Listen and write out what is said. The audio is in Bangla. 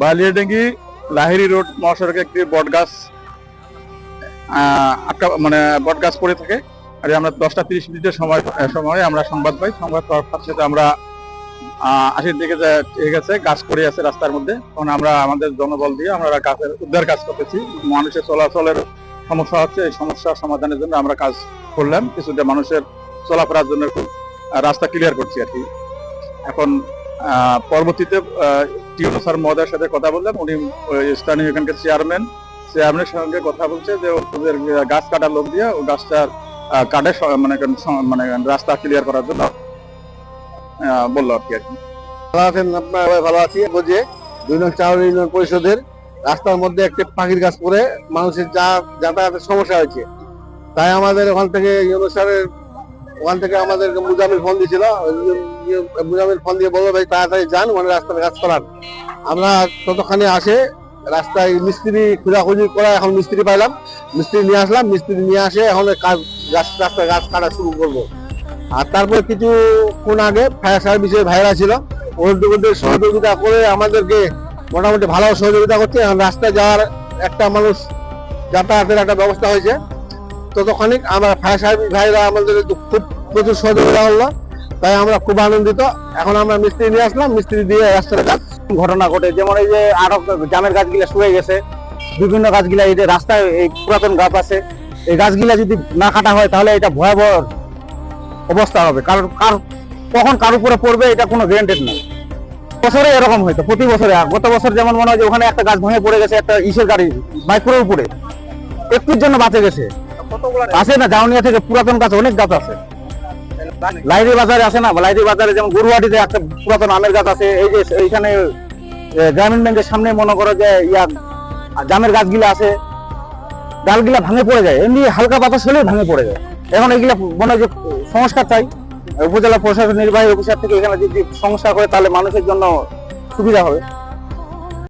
বালিয়াডেঙ্গি লাহিরি রোড মহাসড়কে একটি বট গাছ আহ, আটকা মানে বট গাছ পড়ে থাকে। আর আমরা দশটা তিরিশ মিনিটের সময় সময় আমরা সংবাদ পাই। সংবাদ পাওয়ার সাথে আমরা আশির দিকে ঠিক গেছে গাছ পড়ে আছে রাস্তার মধ্যে। তখন আমরা আমাদের জনবল দিয়ে আমরা গাছের উদ্ধার কাজ করতেছি। মানুষের চলাচলের সমস্যা হচ্ছে এই সমস্যা সমাধানের জন্য আমরা কাজ করলাম। কিছুটা মানুষের চলাফেরার জন্য রাস্তা ক্লিয়ার করছি আর কি। এখন পরবর্তীতে টিউনো স্যার সাথে কথা বললাম উনি স্থানীয় এখানকার চেয়ারম্যান। চেয়ারম্যানের সঙ্গে কথা বলছে যে ওদের গাছ কাটার লোক দিয়ে ও গাছটার কাটে মানে মানে রাস্তা ক্লিয়ার করার জন্য বলল আর কি আর কি। ভালো আছেন আপনার ভালো আছি। বুঝে দুই নং চাউল ইউনিয়ন পরিষদের রাস্তার মধ্যে একটি পাখির গাছ পরে মানুষের যা যাতায়াতের সমস্যা হয়েছে। তাই আমাদের ওখান থেকে, ইউনো ওখান থেকে আমাদের মুজামিল ফোন দিয়েছিল মুজামিল ফোন দিয়ে বলল, ভাই, তাড়াতাড়ি যান ওখানে রাস্তার কাজ করান। আমরা ততখানি আসে, রাস্তায় মিস্ত্রি খোঁজাখুঁজি করা, এখন মিস্ত্রি পাইলাম। মিস্ত্রি নিয়ে আসলাম, মিস্ত্রি নিয়ে আসে, এখন কাজ গাছ রাস্তায় গাছ কাটা শুরু করব। আর তারপরে কিছুক্ষণ আগে ফায়ার সার্ভিসের ভাইরা ছিল, ওদের সহযোগিতা করে আমাদেরকে মোটামুটি ভালো সহযোগিতা করছে। এখন রাস্তায় যাওয়ার একটা মানুষ যাতায়াতের একটা ব্যবস্থা হয়েছে। ততক্ষণিক আমরা ফায়ার সার্ভিস ভাইরা আমাদের খুব প্রচুর সহযোগিতা হলো তাই আমরা খুব আনন্দিত। এখন আমরা মিস্ত্রি নিয়ে আসলাম, মিস্ত্রি দিয়ে রাস্তার কাজ ঘটনা ঘটে, যেমন এই যে আরও জামের গাছগুলা শুয়ে গেছে, বিভিন্ন গাছগুলা এই যে রাস্তায় এই পুরাতন গাছ আছে, এই গাছগুলা যদি না কাটা হয় তাহলে এটা ভয়াবহ অবস্থা হবে। কারণ কার কখন কার উপরে পড়বে এটা কোনো গ্যারান্টেড নেই বছরে এরকম হয়তো, প্রতি বছরে। গত বছর যেমন মনে হয় যে ওখানে একটা গাছ ভেঙে পড়ে গেছে, একটা ইসের গাড়ি মাইক্রোর উপরে। একটুর জন্য বাঁচে গেছে। আছে না, জাউনিয়া থেকে পুরাতন গাছ, অনেক গাছ আছে। লাইরি বাজারে আছে না? লাইরি বাজারে যেমন গরুয়াটিতে একটা পুরাতন আমের গাছ আছে, এই যে এইখানে গ্রামীণ ব্যাংকের সামনে মনে করো যে, ইয়া, জামের গাছগুলো আছে, ডালগুলা ভাঙে পড়ে যায়। এমনি হালকা বাতাস হলেই ভাঙে পড়ে যায়। এখন এগুলা মনে যে সংস্কার চাই। উপজেলা প্রশাসন, নির্বাহী অফিসার থেকে এখানে যদি সংস্কার করে, তাহলে মানুষের জন্য সুবিধা হবে।